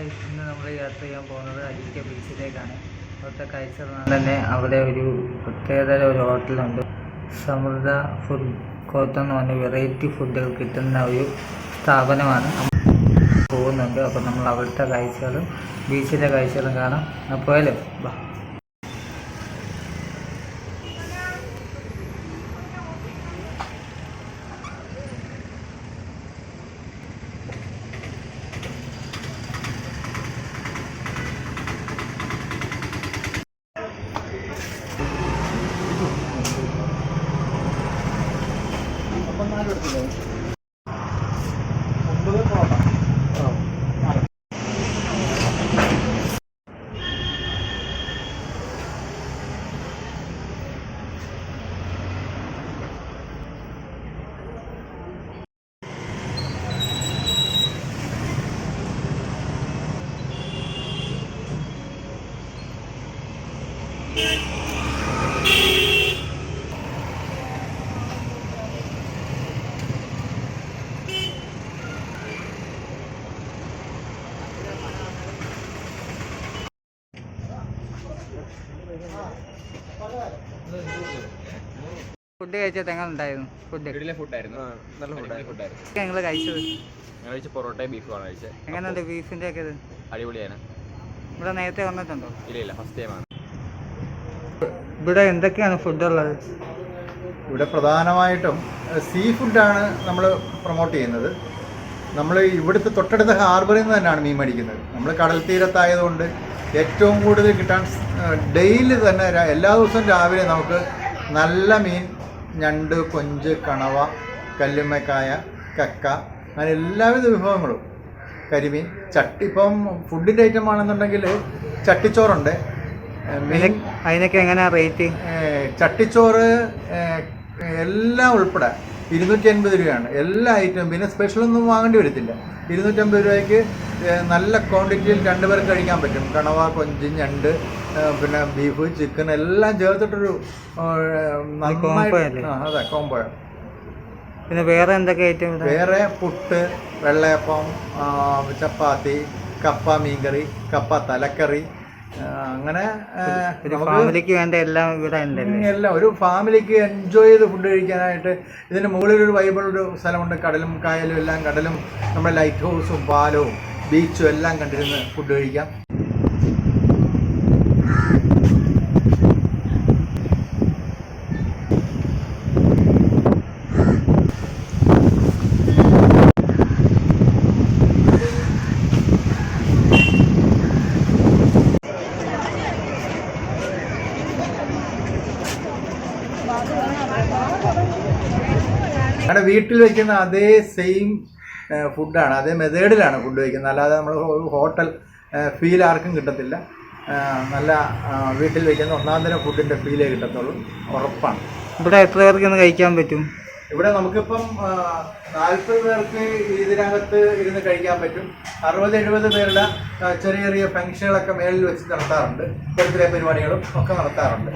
ഇന്ന് നമ്മൾ യാത്ര ചെയ്യാൻ പോകുന്നത് അരിക്ക ബീച്ചിലേക്കാണ്. അവിടുത്തെ കൈസർ തന്നെ അവിടെ ഒരു പ്രത്യേകതര ഒരു ഹോട്ടലുണ്ട്. സമൃദ്ധ ഫുഡ് കോർട്ട് എന്ന് പറഞ്ഞ വെറൈറ്റി ഫുഡുകൾ കിട്ടുന്ന ഒരു സ്ഥാപനമാണ്. പോകുന്നുണ്ട്. അപ്പോൾ നമ്മൾ അവിടുത്തെ കാഴ്ചകളും ബീച്ചിലെ കാഴ്ചകളും കാണാം. പോയാലോ? 그렇게 ഫുഡ് കഴിച്ചത് എങ്ങനെ ഉണ്ടായിരുന്നു ഫുഡ്. വീട്ടിലെ ഫുഡായിരുന്നു. നല്ല ഫുഡായിരുന്നു. ഞങ്ങൾ കഴിച്ചത്. ഞങ്ങൾ കഴിച്ച പൊറോട്ടയും ബീഫുമാണ് കഴിച്ചത്. എങ്ങനെയുണ്ട് ബീഫിന്റെ ഒക്കെ ഇത്? അടിപൊളിയാണ്. ഇവിടെ നേരത്തെ വന്നിട്ടുണ്ടോ? ഇല്ല ഇല്ല ഫസ്റ്റ് ടൈമാണ് ഇവിടെ എന്തൊക്കെയാണ് ഫുഡ് ഉള്ളത്? ഇവിടെ പ്രധാനമായിട്ടും സീ ഫുഡാണ് നമ്മൾ പ്രൊമോട്ട് ചെയ്യുന്നത്. നമ്മൾ ഇവിടുത്തെ തൊട്ടടുത്ത ഹാർബറിൽ നിന്ന് തന്നെയാണ് മീൻ മേടിക്കുന്നത്. നമ്മൾ കടൽ തീരത്തായതുകൊണ്ട് ഏറ്റവും കൂടുതൽ കിട്ടാൻ ഡെയിലി തന്നെ എല്ലാ ദിവസവും രാവിലെ നമുക്ക് നല്ല മീൻ ഞണ്ട് കൊഞ്ച് കണവ കല്ലുമ്മക്കായ കക്ക അങ്ങനെ എല്ലാവിധ വിഭവങ്ങളും. കരിമീൻ ചട്ടി ഇപ്പം ഫുഡിന്റെ ഐറ്റം ആണെന്നുണ്ടെങ്കിൽ ചട്ടിച്ചോറുണ്ട്. മീൻ അതിനൊക്കെ എങ്ങനെയാ റേറ്റ് ചട്ടിച്ചോറ് എല്ലാം ഉൾപ്പെടെ ഇരുന്നൂറ്റി അൻപത് രൂപയാണ്. എല്ലാ ഐറ്റവും പിന്നെ സ്പെഷ്യലൊന്നും വാങ്ങേണ്ടി വരത്തില്ല. ഇരുന്നൂറ്റമ്പത് രൂപയ്ക്ക് നല്ല ക്വാണ്ടിറ്റിയിൽ രണ്ട് പേർക്ക് കഴിക്കാൻ പറ്റും. കണവ കൊഞ്ച് ഞണ്ട് പിന്നെ ബീഫ് ചിക്കൻ എല്ലാം ചേർത്തിട്ടൊരു നന്നായിട്ട്? അതെ കോമ്പോ പിന്നെ വേറെ എന്തൊക്കെ ഐറ്റം വേറെ പുട്ട് വെള്ളയപ്പം ചപ്പാത്തി കപ്പ മീൻകറി കപ്പ തലക്കറി അങ്ങനെ ഫാമിലിക്ക് വേണ്ട എല്ലാം ഇവിടെ എല്ലാം ഒരു ഫാമിലിക്ക് എൻജോയ് ചെയ്ത് ഫുഡ് കഴിക്കാനായിട്ട് ഇതിന് മുകളിൽ ഒരു വൈബിളൊരു സ്ഥലമുണ്ട്. കടലും കായലും എല്ലാം കടലും നമ്മുടെ ലൈറ്റ് ഹൗസും പാലവും ബീച്ചും എല്ലാം കണ്ടിരുന്ന് ഫുഡ് കഴിക്കാം. ഞങ്ങളുടെ വീട്ടിൽ വയ്ക്കുന്ന അതേ സെയിം ഫുഡാണ് അതേ മെത്തേഡിലാണ് ഫുഡ് വയ്ക്കുന്നത് അല്ലാതെ നമ്മൾ ഹോട്ടൽ ഫീൽ ആർക്കും കിട്ടത്തില്ല. നല്ല വീട്ടിൽ വയ്ക്കുന്ന ഒന്നാം തരം ഫുഡിന്റെ ഫീലേ കിട്ടത്തുള്ളൂ. ഉറപ്പാണ്. ഇവിടെ എത്ര പേർക്ക് ഇന്ന് കഴിക്കാൻ പറ്റും? ഇവിടെ നമുക്കിപ്പം നാൽപ്പത് പേർക്ക് ഇതിനകത്ത് ഇരുന്ന് കഴിക്കാൻ പറ്റും. അറുപത് എഴുപത് പേരുടെ ചെറിയ ചെറിയ ഫംഗ്ഷനുകളൊക്കെ മേളിൽ വെച്ച് നടത്താറുണ്ട്. ബർത്ത്ഡേ പരിപാടികളും ഒക്കെ നടത്താറുണ്ട്.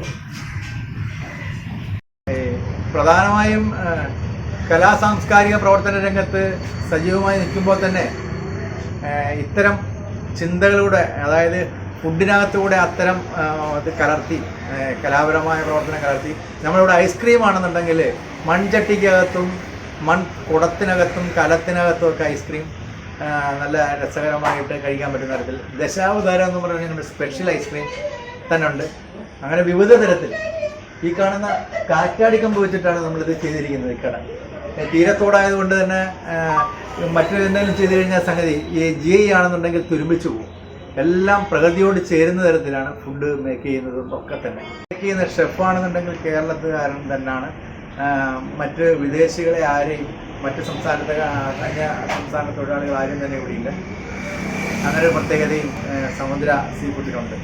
പ്രധാനമായും കലാ സാംസ്കാരിക പ്രവർത്തന രംഗത്ത് സജീവമായി നിൽക്കുമ്പോൾ തന്നെ ഇത്തരം ചിന്തകളുടെ അതായത് ഫുഡിനകത്തൂടെ അത്തരം ഇത് കലർത്തി കലാപരമായ പ്രവർത്തനം കലർത്തി. നമ്മളിവിടെ ഐസ്ക്രീം ആണെന്നുണ്ടെങ്കിൽ മൺചട്ടിക്കകത്തും മൺ കുടത്തിനകത്തും കലത്തിനകത്തും ഒക്കെ ഐസ്ക്രീം നല്ല രസകരമായിട്ട് കഴിക്കാൻ പറ്റുന്ന തരത്തിൽ. ദശാവതാരം എന്ന് പറഞ്ഞാൽ നമ്മുടെ സ്പെഷ്യൽ ഐസ്ക്രീം തന്നെ ഉണ്ട്. അങ്ങനെ വിവിധ തരത്തിൽ ഈ കാണുന്ന കാറ്റാടിക്കം വെച്ചിട്ടാണ് നമ്മളിത് ചെയ്തിരിക്കുന്നത് ഈ കട. തീരത്തോടായതുകൊണ്ട് തന്നെ മറ്റൊരെന്തെങ്കിലും മറ്റൊരു ചെയ്തു കഴിഞ്ഞാൽ സംഗതി ഈ ജി ഐ ആണെന്നുണ്ടെങ്കിൽ തുരുമ്പിച്ചു പോകും. എല്ലാം പ്രകൃതിയോട് ചേരുന്ന തരത്തിലാണ് ഫുഡ് മേക്ക് ചെയ്യുന്നതും ഒക്കെ തന്നെ. മേക്ക് ചെയ്യുന്ന ഷെഫാണെന്നുണ്ടെങ്കിൽ കേരളത്തുകാരൻ തന്നെയാണ്. മറ്റ് വിദേശികളെ ആരെയും മറ്റ് സംസ്ഥാനത്തെ അന്യ സംസ്ഥാന തൊഴിലാളികൾ ആരും തന്നെ ഇവിടെയില്ല അങ്ങനെ ഒരു പ്രത്യേകതയും സമുദ്ര സീ ഫുഡിനുണ്ട്